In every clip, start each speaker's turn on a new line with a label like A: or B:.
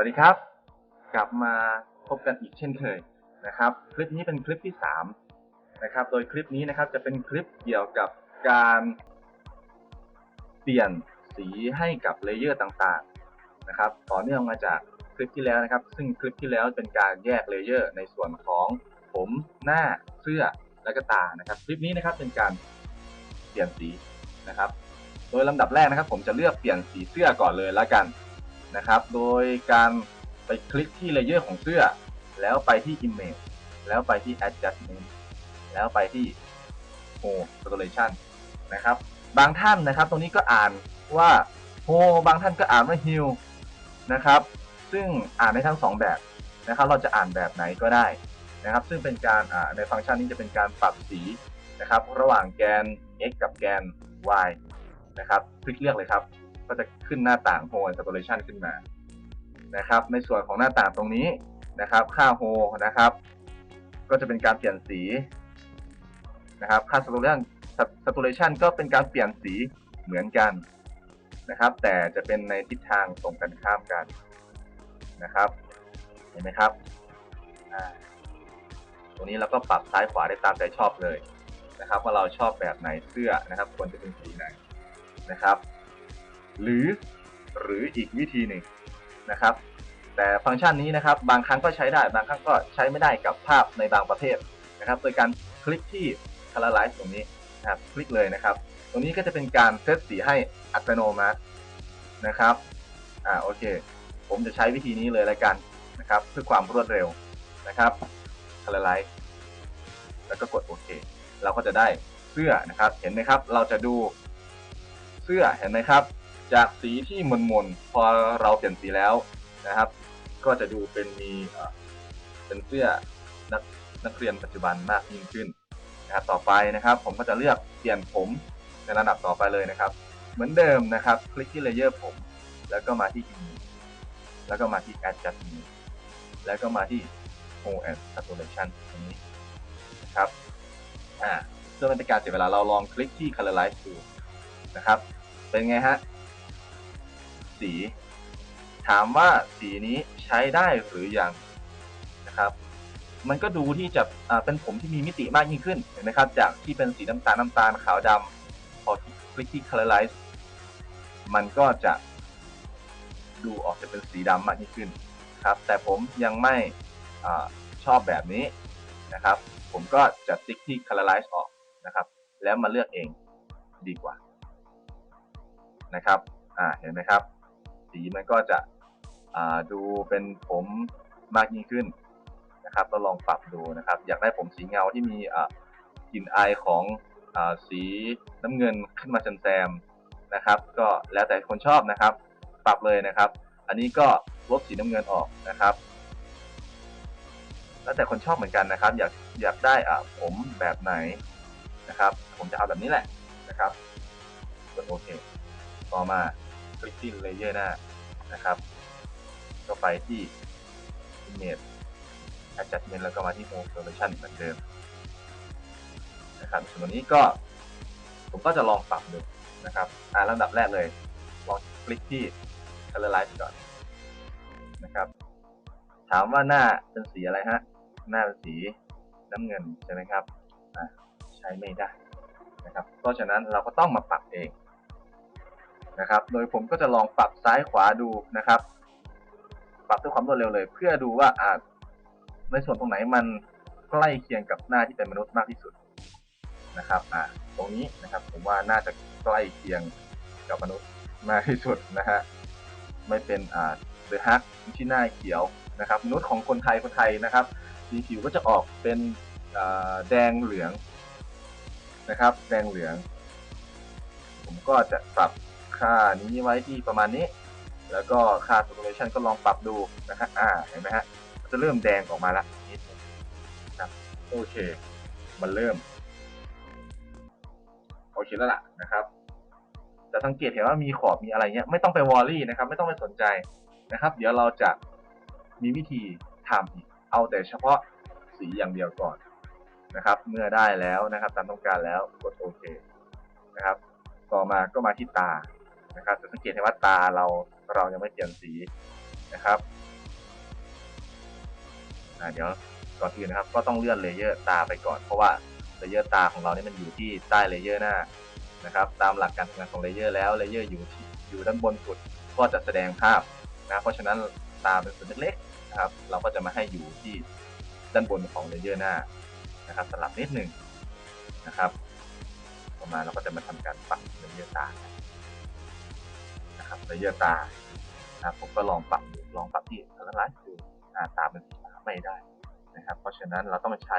A: วัสดีครับ กลับมาพบกันอีกเช่นเคยนะครับ คลิปนี้เป็นคลิปที่3นะครับ โดยคลิปนี้นะครับจะเป็นคลิปเกี่ยวกับการเปลี่ยนสีให้กับเลเยอร์ต่างๆนะครับ ต่อเนื่องมาจากคลิปที่แล้วนะครับ ซึ่งคลิปที่แล้วเป็นการแยกเลเยอร์ในส่วนของผมหน้าเสื้อและก็ตานะครับ คลิปนี้นะครับเป็นการเปลี่ยนสีนะครับ โดยลำดับแรกนะครับ ผมจะเลือกเปลี่ยนสีเสื้อก่อนเลยแล้วกัน นะครับ โดยการไปคลิกที่เลเยอร์ของเสื้อ แล้วไปที่ Image แล้วไปที่ Adjustment แล้วไปที่ Home Saturation นะครับ บางท่านนะครับ ตรงนี้ก็อ่านว่า Home บางท่านก็อ่านว่า Hue นะครับ ซึ่งอ่านได้ทั้งสองแบบนะครับ เราจะอ่านแบบไหนก็ได้นะครับ ซึ่งเป็นการในฟังก์ชันนี้จะเป็นการปรับสีนะครับ ระหว่างแกน x กับแกน y นะครับ คลิกเลือกเลยครับ ก็จะขึ้นหน้าต่าง Home Saturation ขึ้นมานะครับ ในส่วนของหน้าต่างตรงนี้นะครับ ค่า Home นะครับ ก็จะเป็นการเปลี่ยนสีนะครับ ค่า Saturation Saturation ก็เป็นการเปลี่ยนสีเหมือนกันนะครับ แต่จะเป็นในทิศทางตรงกันข้ามกันนะครับ เห็นไหมครับตรงนี้เราก็ปรับซ้ายขวาได้ตามใจชอบเลยนะครับ ว่าเราชอบแบบไหนเสื้อนะครับ ควรจะเป็นสีไหนนะครับ หรือหรืออีกวิธีหนึ่งนะครับ แต่ฟังก์ชันนี้นะครับ บางครั้งก็ใช้ได้ บางครั้งก็ใช้ไม่ได้กับภาพในบางประเภทนะครับ โดยการคลิกที่ Colorize ตรงนี้นะครับคลิกเลยนะครับ ตรงนี้ก็จะเป็นการเซตสีให้อัตโนมัตินะครับอ่าโอเค ผมจะใช้วิธีนี้เลยแล้วกันนะครับ เพื่อความรวดเร็วนะครับ Colorize แล้วก็กดโอเคเราก็จะได้เสื้อนะครับ เห็นไหมครับ เราจะดูเสื้อเห็นไหมครับ จากสีที่มนมนๆพอเราเปลี่ยนสีแล้วนะครับ ก็จะดูเป็นมีเป็นเสื้อนักนักเรียนปัจจุบันมากยิ่งขึ้นนะครับต่อไปนะครับ ผมก็จะเลือกเปลี่ยนผมในระดับต่อไปเลยนะครับ เหมือนเดิมนะครับ คลิกที่เลเยอร์ผม แล้วก็มาที่ Image แล้วก็มาที่ Adjust me แล้วก็มาที่ Home and Saturation ตรงนี้นะครับอ่าเพื่อไม่เป็นการเสียเวลาเราลองคลิกที่ Colorize ดูนะครับ เป็นไงฮะ สี ถามว่าสีนี้ใช้ได้หรือยังนะครับ มันก็ดูที่จะเป็นผมที่มีมิติมากยิ่งขึ้นเห็นไหมครับ จากที่เป็นสีน้ำตาลน้ำตาลขาวดำพอคลิกที่ Colorize มันก็จะดูออกจะเป็นสีดำมากยิ่งขึ้นครับ แต่ผมยังไม่อชอบแบบนี้นะครับ ผมก็จะติ๊กที่ Colorize ออกนะครับ แล้วมาเลือกเองดีกว่านะครับ อ่า เห็นไหมครับ สีมันก็จะดูเป็นผมมากยิ่งขึ้นนะครับเราลองปรับดูนะครับ อยากได้ผมสีเงาที่มีกลิ่นอายของอสีน้ำเงินขึ้นมาแซมนะครับ ก็แล้วแต่คนชอบนะครับ ปรับเลยนะครับ อันนี้ก็ลบสีน้ำเงินออกนะครับ แล้วแต่คนชอบเหมือนกันนะครับ อยากอยากได้อ่าผมแบบไหนนะครับ ผมจะเอาแบบนี้แหละนะครับกดโอเค ต่อมา คลิกที่เลเยอร์หน้านะครับ ก็ไปที่ Image Adjustment แล้วก็มาที่ Home Solution เหมือนเดิมนะครับส่วนวันนี้ก็ผมก็จะลองปรับดูนะครับอ่าลำดับแรกเลย ลองคลิกที่ Colorize ก่อนนะครับ ถามว่าหน้าเป็นสีอะไรฮะ หน้าเป็นสีน้ำเงินใช่ไหมครับอ่าใช้ไม่ได้นะครับ เพราะฉะนั้นเราก็ต้องมาปรับเอง นะครับ โดยผมก็จะลองปรับซ้ายขวาดูนะครับ ปรับด้วยความรวดเร็วเลย เพื่อดูว่าอาจในส่วนตรงไหนมันใกล้เคียงกับหน้าที่เป็นมนุษย์มากที่สุดนะครับ อ่า ตรงนี้นะครับ ผมว่าน่าจะใกล้เคียงกับมนุษย์มากที่สุดนะฮะ ไม่เป็น อ่าเดอะฮักที่หน้าเขียวนะครับมนุษย์ของคนไทยคนไทยนะครับสีผิวก็จะออกเป็นอ่าแดงเหลืองนะครับ แดงเหลือง ผมก็จะปรับ ค่านี้ไว้ที่ประมาณนี้ แล้วก็ค่า saturation ก็ลองปรับดูนะครับอ่าเห็นไหมฮะจะเริ่มแดงออกมาละนิดนึงครับโอเค มันเริ่มโอเคแล้วล่ะนะครับจะสังเกตเห็นว่ามีขอบมีอะไรเงี้ยไม่ต้องไปวอรี่นะครับ ไม่ต้องไปสนใจนะครับ เดี๋ยวเราจะมีวิธีทำอีกเอาแต่เฉพาะสีอย่างเดียวก่อนนะครับ เมื่อได้แล้วนะครับ ตามต้องการแล้วกดโอเคนะครับ ต่อมาก็มาที่ตา นะครับจะสังเกตเห็นว่าตาเราเรายังไม่เปลี่ยนสีนะครับเดี๋ยวก่อนอื่นนะครับ ก็ต้องเลื่อนเลเยอร์ตาไปก่อน เพราะว่าเลเยอร์ตาของเราเนี่ยมันอยู่ที่ใต้เลเยอร์หน้านะครับ ตามหลักการทำงานของเลเยอร์แล้วเลเยอร์อยู่อยู่ด้านบนสุดก็จะแสดงภาพนะเพราะฉะนั้นตาเป็นส่วนเล็กๆนะครับ เราก็จะมาให้อยู่ที่ด้านบนของเลเยอร์หน้านะครับสลับนิดหนึ่งนะครับต่อมาเราก็จะมาทำการปรับเลเยอร์ตา นะครับเลเยอร์ตานะครับผมก็ลองปรับลองปรับที่คาร์ไลท์ดูอ่าตาเป็นสีฟ้าไม่ได้นะครับ เพราะฉะนั้นเราต้องใช้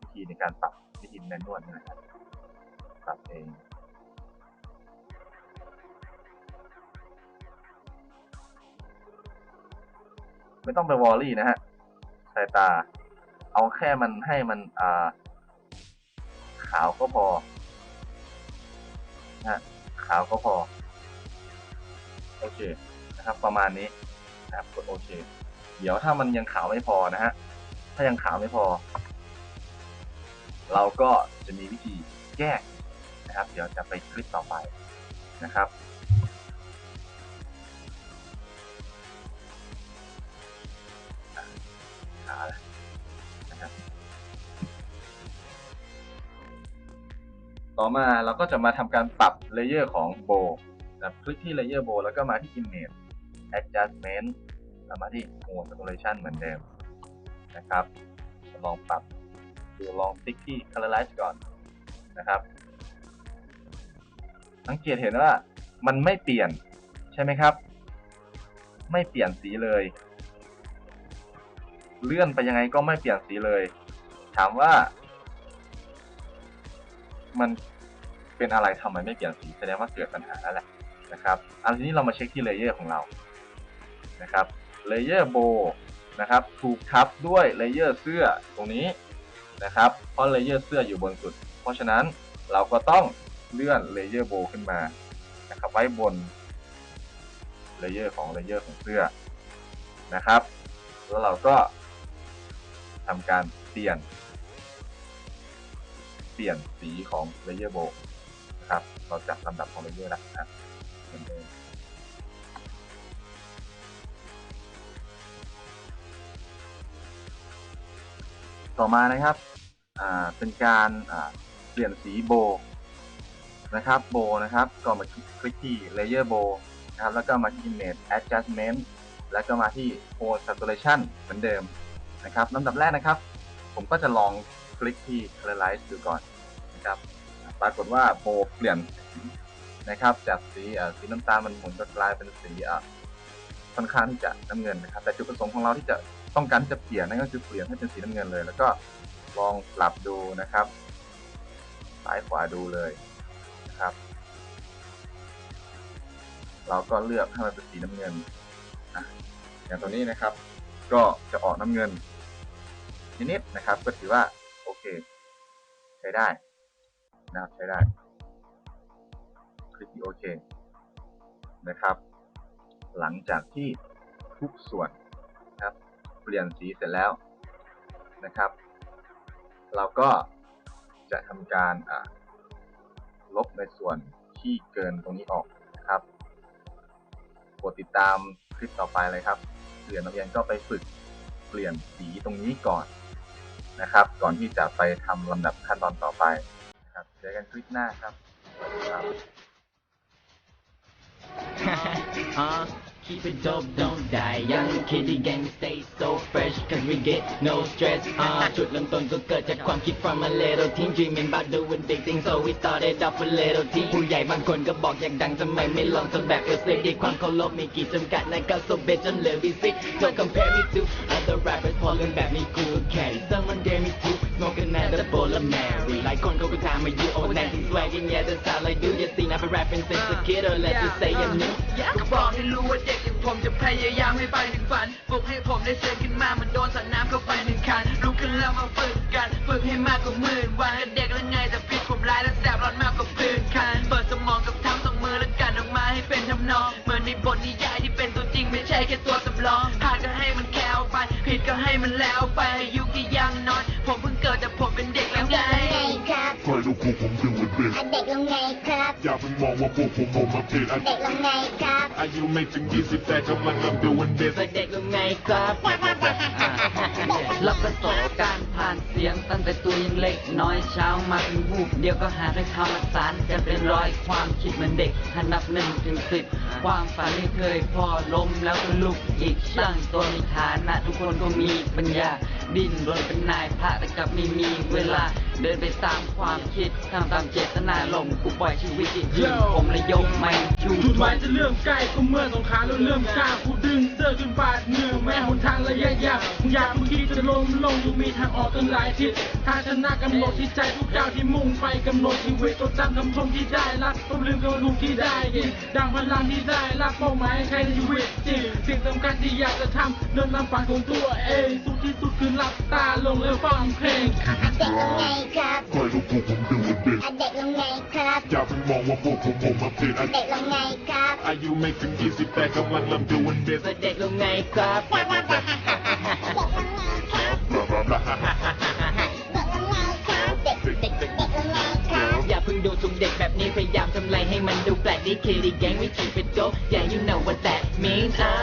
A: วิธีในการปรับวิธีแมนนวลนะครับปรับเองไม่ต้องไปวอรี่นะฮะสายตา เอาแค่มันให้มันอ่าขาวก็พอนะฮะขาวก็พอ โอเคนะครับประมาณนี้นะครับกดโอเค เดี๋ยวถ้ามันยังขาวไม่พอนะฮะถ้ายังขาวไม่พอ เราก็จะมีวิธีแก้นะครับ เดี๋ยวจะไปคลิปต่อไปนะครับขาแล้วนะครับต่อมาเราก็จะมาทำการปรับเลเยอร์ของโบ ครับคลิกที่เลเยอร์โบแล้วก็มาที่ Image Adjustment แล้วมาที่ Mode Saturation เหมือนเดิมนะครับลองปรับดูลองติ๊กที่ Colorize ก่อนนะครับ สังเกตเห็นว่ามันไม่เปลี่ยนใช่ไหมครับ ไม่เปลี่ยนสีเลย เลื่อนไปยังไงก็ไม่เปลี่ยนสีเลย ถามว่า มันเป็นอะไรทำไมไม่เปลี่ยนสีแสดงว่าเกิดปัญหาแล้วแหละ นะครับอันนี้เรามาเช็คที่เลเยอร์ของเรานะครับเลเยอร์โบนะครับถูกทับด้วยเลเยอร์เสื้อตรงนี้นะครับเพราะเลเยอร์เสื้ออยู่บนสุด เพราะฉะนั้นเราก็ต้องเลื่อนเลเยอร์โบขึ้นมานะครับไว้บนเลเยอร์ของเลเยอร์ของเสื้อนะครับ แล้วเราก็ทำการเปลี่ยน เปลี่ยนสีของเลเยอร์โบนะครับ เราจัดลำดับของเลเยอร์แล้วนะครับ เหมือนเดิมต่อมานะครับเป็นการเปลี่ยนสีโบนะครับโบนะครับก็มาคลิกที่ layer bow นะครับแล้วก็มาที่ image adjustment แล้วก็มาที่ tone saturation เหมือนเดิมนะครับลำดับแรกนะครับ ผมก็จะลองคลิกที่ colorize ดูก่อนนะครับปรากฏว่าโบเปลี่ยน นะครับ จากสีสีน้ำตาลมันหมุนจะกลายเป็นสีค่อนข้างที่จะน้ำเงินนะครับ แต่จุดประสงค์ของเราที่จะต้องการที่จะเปลี่ยนนั่นก็คือเปลี่ยนให้เป็นสีน้ำเงินเลย แล้วก็ลองปรับดูนะครับซ้ายขวาดูเลยนะครับ เราก็เลือกให้มันเป็นสีน้ำเงินอะอย่างตัวนี้นะครับ ก็จะออกน้ำเงินนิดๆนะครับ ก็ถือว่าโอเค ใช้ได้นะครับใช้ได้ ที่โอเคนะครับ หลังจากที่ทุกส่วนนะครับเปลี่ยนสีเสร็จแล้วนะครับ เราก็จะทำการลบในส่วนที่เกินตรงนี้ออกนะครับกดติดตามคลิปต่อไปเลยครับเรียนนักเรียนก็ไปฝึกเปลี่ยนสีตรงนี้ก่อนนะครับ ก่อนที่จะไปทำลำดับขั้นตอนต่อไปนะครับเจอกันคลิปหน้าครับสวัสดีครับ
B: keep it dope, don't die. Young kitty gang stay so fresh, cause we get no stress. Uh, จุดเริ่มต้นก็เกิดจากความคิด from a little teen dreaming about doing big things so we started off a little teen ผู้ใหญ่บางคนก็บอกอยากดังทำไมไม่ลองทำแบบเออเซดีความเคารพมีกี่จำกัดนะก็ so bitch จนเหลือ be sick don't compare me to other rappers พอเรื่องแบบนี้กูแค่ someone dare me to smoking at the bowl of Mary หลายคนเขาก็ถามมา you old nancy swagging yeah that's how I do you see I've been rapping since a kid or let's just say I'm new
C: รู้ว่าเด็กอย่างผมจะพยายามให้ไปถึงฝันปลุกให้ผมได้เสือขึ้นมาเหมันโดนสาดน้ำเข้าไปหนึ่งคันลุกขึ้นแล้วมาฝึกกันฝึกให้มากกว่าหมื่นวันเด็กแล้วไงแต่พิษผมร้ายและแสบร้อนมากกว่าพื้นคันเปิดสมองกับทั้งสองมือแล้วกันออกมาให้เป็นทำนองเหมือนในบทนิยายที่เป็นตัวจริงไม่ใช่แค่ตัวสำรองพลาดก็ให้มันแควไปผิดก็ให้มันแล้วไปอายุ
D: อะเด็กลงไงครับอย่าเพิ่งมองว่าพวกผมผมมาผิดอา
E: เด็กลงไงครับ
D: อายุไม่ถึง 20 แต่กำลังเริ่มดูวันเด็ก
F: เด็กๆยังไงครับรับประสบการณ์ผ่านเสียงตั้งแต่ตัวยังเล็กน้อยเช้ามาถึงบูบเดียวก็หาได้คำมาสารกันเป็นร้อยความคิดเหมือนเด็กหันนับหนึ่งถึงสิบความฝันที่เคยพอล้มแล้วก็ลุกอีกตั้งตัวมีฐานะทุกคนก็มีปัญญา ดิ้นรนเป็นนายพระแต่กลับไม่มีเวลา เดินไปตามความคิดทำตามเจตนาลมณ์กูปล่อยชีวิตจริงๆผมเลยยกไม่ชู
G: จุดหมายจะเริ่มใกล้ก็เมื่อสงขลาเราเริ่มกล้ากูดึงเสื้อจนบาดเหงื่อแม้หนทางระยะยาวมึงอยากมึงคิดจะล้มลงยังมีทางออกตั้งหลายทิศถ้าชนะกำหนดที่ใจทุกก้าวที่มุ่งไปกำหนดชีวิตจดจำคำชมที่ได้รับต้องลืมกำลังที่ได้ยินดังพลังที่ได้รับเป้าหมายให้ใครในชีวิตจริงสิ่งสำคัญที่อยากจะทำเดินตามฝันของตัวเองสุดที่สุดคือหลับตาลงแล้วฟังเพลง
E: เด็กลงไงครับ
D: ใครก็พวกผมดูวันเด็ก
E: เด็กลงไงครับ
D: อย่าเพิ่งมองว่าพวกผมผมมาผิดอา
E: เด็กลงไงครับ
D: อายุไม่ถึง20แต่กำลังเริ่มดูวันเด็ก
F: เด็กลงไงครับ
E: เด็กลงไงครับ
D: บลาบลาบลา
E: เด็กลงไงครับเด็กเด็กเด็กเด็กลงไงครับ
F: อย่าเพิ่งดูถูกเด็กแบบนี้พยายามทำไรให้มันดูแปลกดีเคดีแก๊งวิธีเป็นโจ๊ก Yeah you know what that means อะ